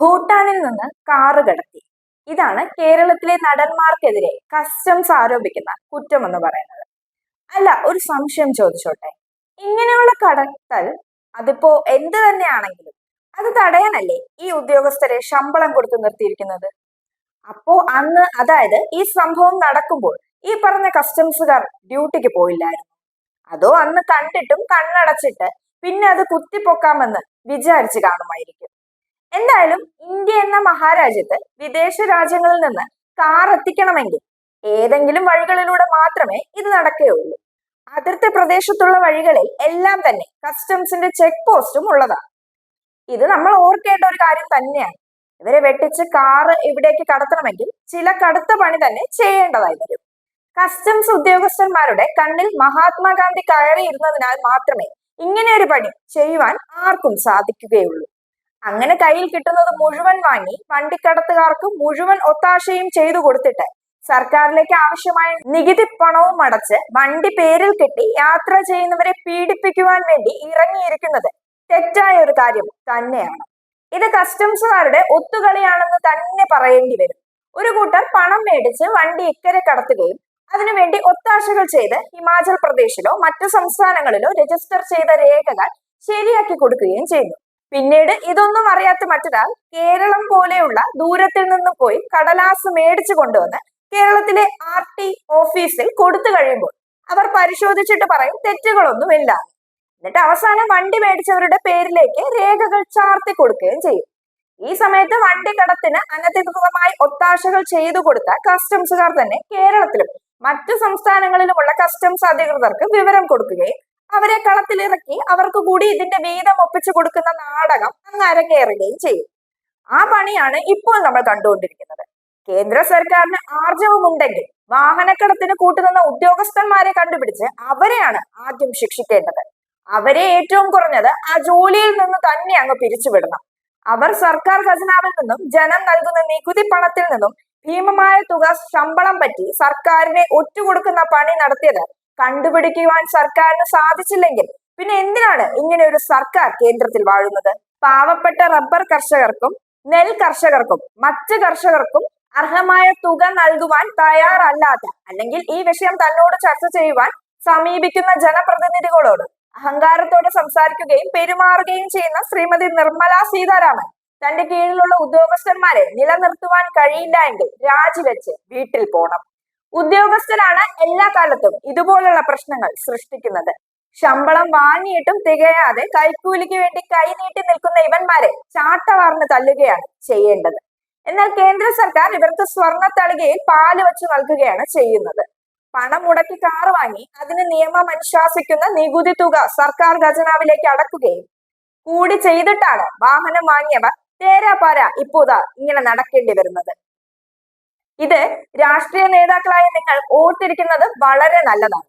ഭൂട്ടാനിൽ നിന്ന് കാറ് കടത്തി. ഇതാണ് കേരളത്തിലെ നടന്മാർക്കെതിരെ കസ്റ്റംസ് ആരോപിക്കുന്ന കുറ്റം എന്ന് പറയുന്നത്. അല്ല ഒരു സംശയം ചോദിച്ചോട്ടെ. ഇങ്ങനെയുള്ള കടത്തൽ അതിപ്പോ എന്ത് തന്നെയാണെങ്കിലും അത് തടയാനല്ലേ ഈ ഉദ്യോഗസ്ഥരെ ശമ്പളം കൊടുത്ത് നിർത്തിയിരിക്കുന്നത്? അപ്പോ അന്ന് അതായത് ഈ സംഭവം നടക്കുമ്പോൾ ഈ പറഞ്ഞ കസ്റ്റംസുകാർ ഡ്യൂട്ടിക്ക് പോയില്ലായിരുന്നു. അതോ അന്ന് കണ്ടിട്ടും കണ്ണടച്ചിട്ട് പിന്നെ അത് കുത്തിപ്പൊക്കാമെന്ന് വിചാരിച്ചു കാണുമായിരിക്കും. എന്തായാലും ഇന്ത്യ എന്ന മഹാരാജ്യത്ത് വിദേശ രാജ്യങ്ങളിൽ നിന്ന് കാർ എത്തിക്കണമെങ്കിൽ ഏതെങ്കിലും വഴികളിലൂടെ മാത്രമേ ഇത് നടക്കുകയുള്ളൂ. അതിർത്തി പ്രദേശത്തുള്ള വഴികളിൽ എല്ലാം തന്നെ കസ്റ്റംസിന്റെ ചെക്ക് പോസ്റ്റും ഉള്ളതാണ്. ഇത് നമ്മൾ ഓർക്കേണ്ട ഒരു കാര്യം തന്നെയാണ്. ഇവരെ വെട്ടിച്ച് കാറ് ഇവിടേക്ക് കടത്തണമെങ്കിൽ ചില കടുത്ത പണി തന്നെ ചെയ്യേണ്ടതായി വരും. കസ്റ്റംസ് ഉദ്യോഗസ്ഥന്മാരുടെ കണ്ണിൽ മഹാത്മാഗാന്ധി കയറിയിരുന്നതിനാൽ മാത്രമേ ഇങ്ങനെ ഒരു പണി ചെയ്യുവാൻ ആർക്കും സാധിക്കുകയുള്ളൂ. അങ്ങനെ കയ്യിൽ കിട്ടുന്നത് മുഴുവൻ വാങ്ങി വണ്ടിക്കടത്തുകാർക്ക് മുഴുവൻ ഒത്താശയും ചെയ്തു കൊടുത്തിട്ട് സർക്കാരിലേക്ക് ആവശ്യമായ നികുതി പണവും അടച്ച് വണ്ടി പേരിൽ കെട്ടി യാത്ര ചെയ്യുന്നവരെ പീഡിപ്പിക്കുവാൻ വേണ്ടി ഇറങ്ങിയിരിക്കുന്നത് തെറ്റായ ഒരു കാര്യം തന്നെയാണ്. ഇത് കസ്റ്റംസുകാരുടെ ഒത്തുകളിയാണെന്ന് തന്നെ പറയേണ്ടി വരും. ഒരു കൂട്ടർ പണം മേടിച്ച് വണ്ടി ഇക്കരെ കടത്തുകയും അതിനുവേണ്ടി ഒത്താശകൾ ചെയ്ത് ഹിമാചൽ പ്രദേശിലോ മറ്റു സംസ്ഥാനങ്ങളിലോ രജിസ്റ്റർ ചെയ്ത രേഖകൾ ശരിയാക്കി കൊടുക്കുകയും ചെയ്യുന്നു. പിന്നീട് ഇതൊന്നും അറിയാത്ത മറ്റൊരാൾ കേരളം പോലെയുള്ള ദൂരത്തിൽ നിന്ന് പോയി കടലാസ് മേടിച്ചു കൊണ്ടുവന്ന് കേരളത്തിലെ ആർ ടി ഓഫീസിൽ കൊടുത്തു കഴിയുമ്പോൾ അവർ പരിശോധിച്ചിട്ട് പറയും തെറ്റുകളൊന്നുമില്ല. എന്നിട്ട് അവസാനം വണ്ടി മേടിച്ചവരുടെ പേരിലേക്ക് രേഖകൾ ചാർത്തി കൊടുക്കുകയും ചെയ്യും. ഈ സമയത്ത് വണ്ടി കടത്തിന് അനധികൃതമായി ഒത്താശകൾ ചെയ്തു കൊടുത്ത കസ്റ്റംസുകാർ തന്നെ കേരളത്തിലും മറ്റു സംസ്ഥാനങ്ങളിലുമുള്ള കസ്റ്റംസ് അധികൃതർക്ക് വിവരം കൊടുക്കുകയും അവരെ കളത്തിലിറക്കി അവർക്ക് കൂടി ഇതിന്റെ വീതം ഒപ്പിച്ചു കൊടുക്കുന്ന നാടകം അങ്ങ് അരങ്ങേറുകയും ചെയ്യും. ആ പണിയാണ് ഇപ്പോൾ നമ്മൾ കണ്ടുകൊണ്ടിരിക്കുന്നത്. കേന്ദ്ര സർക്കാരിന് ആർജവമുണ്ടെങ്കിൽ വാഹനക്കടത്തിന് കൂട്ടുനിന്ന ഉദ്യോഗസ്ഥന്മാരെ കണ്ടുപിടിച്ച് അവരെയാണ് ആദ്യം ശിക്ഷിക്കേണ്ടത്. അവരെ ഏറ്റവും കുറഞ്ഞത് ആ ജോലിയിൽ നിന്ന് തന്നെ അങ്ങ് പിരിച്ചുവിടണം അവർ സർക്കാർ ഖജനാവിൽ നിന്നും ജനം നൽകുന്ന നികുതി പണത്തിൽ നിന്നും ഭീമമായ തുക ശമ്പളം പറ്റി സർക്കാരിനെ ഒറ്റുകൊടുക്കുന്ന പണി നടത്തിയത് കണ്ടുപിടിക്കുവാൻ സർക്കാരിന് സാധിച്ചില്ലെങ്കിൽ പിന്നെ എന്തിനാണ് ഇങ്ങനെ ഒരു സർക്കാർ കേന്ദ്രത്തിൽ വാഴുന്നത്? പാവപ്പെട്ട റബ്ബർ കർഷകർക്കും നെൽ കർഷകർക്കും മറ്റ് കർഷകർക്കും അർഹമായ തുക നൽകുവാൻ തയ്യാറല്ലാത്ത അല്ലെങ്കിൽ ഈ വിഷയം തന്നോട് ചർച്ച ചെയ്യുവാൻ സമീപിക്കുന്ന ജനപ്രതിനിധികളോട് അഹങ്കാരത്തോടെ സംസാരിക്കുകയും പെരുമാറുകയും ചെയ്യുന്ന ശ്രീമതി നിർമ്മല സീതാരാമൻ തന്റെ കീഴിലുള്ള ഉദ്യോഗസ്ഥന്മാരെ നിലനിർത്തുവാൻ കഴിയില്ല എങ്കിൽ രാജിവെച്ച് വീട്ടിൽ പോണം. ഉദ്യോഗസ്ഥരാണ് എല്ലാ കാലത്തും ഇതുപോലുള്ള പ്രശ്നങ്ങൾ സൃഷ്ടിക്കുന്നത്. ശമ്പളം വാങ്ങിയിട്ടും തികയാതെ കൈക്കൂലിക്ക് വേണ്ടി കൈനീട്ടി നിൽക്കുന്ന ഇവന്മാരെ ചാട്ടവാർന്ന് തല്ലുകയാണ് ചെയ്യേണ്ടത്. എന്നാൽ കേന്ദ്ര സർക്കാർ ഇവർക്ക് സ്വർണ തളികയിൽ പാൽ വെച്ച് നൽകുകയാണ് ചെയ്യുന്നത്. പണം മുടക്കി കാർ വാങ്ങി അതിന് നിയമം അനുശാസിക്കുന്ന നികുതി തുക സർക്കാർ ഖജനാവിലേക്ക് അടക്കുകയും കൂടി ചെയ്തിട്ടാണ് വാഹനം വാങ്ങിയവർ തേരാപാര ഇപ്പോതാ ഇങ്ങനെ നടക്കേണ്ടി വരുന്നത്. ഇത് രാഷ്ട്രീയ നേതാക്കളായ നിങ്ങൾ ഓർത്തിരിക്കുന്നത് വളരെ നല്ലതാണ്.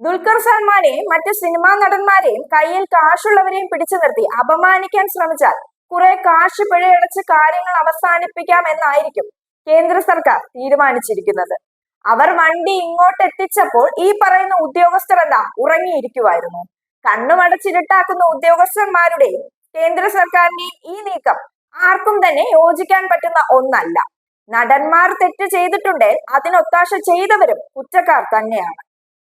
ദുൽഖർ സൽമാനെയും മറ്റ് സിനിമാ നടന്മാരെയും കയ്യിൽ കാശുള്ളവരെയും പിടിച്ചു നിർത്തി. അപമാനിക്കാൻ ശ്രമിച്ചാൽ കുറെ കാശ് പിഴയടച്ച് കാര്യങ്ങൾ അവസാനിപ്പിക്കാം എന്നായിരിക്കും കേന്ദ്ര സർക്കാർ തീരുമാനിച്ചിരിക്കുന്നത്. അവർ വണ്ടി ഇങ്ങോട്ട് എത്തിച്ചപ്പോൾ ഈ പറയുന്ന ഉദ്യോഗസ്ഥർ എന്താ ഉറങ്ങിയിരിക്കുമായിരുന്നു കണ്ണുമടച്ചിരുട്ടാക്കുന്ന ഉദ്യോഗസ്ഥന്മാരുടെയും കേന്ദ്ര സർക്കാരിന്റെയും ഈ നീക്കം ആർക്കും തന്നെ യോജിക്കാൻ പറ്റുന്ന ഒന്നല്ല. നടന്മാർ തെറ്റ് ചെയ്തിട്ടുണ്ടെങ്കിൽ അതിനൊത്താശ ചെയ്തവരും കുറ്റക്കാർ തന്നെയാണ്.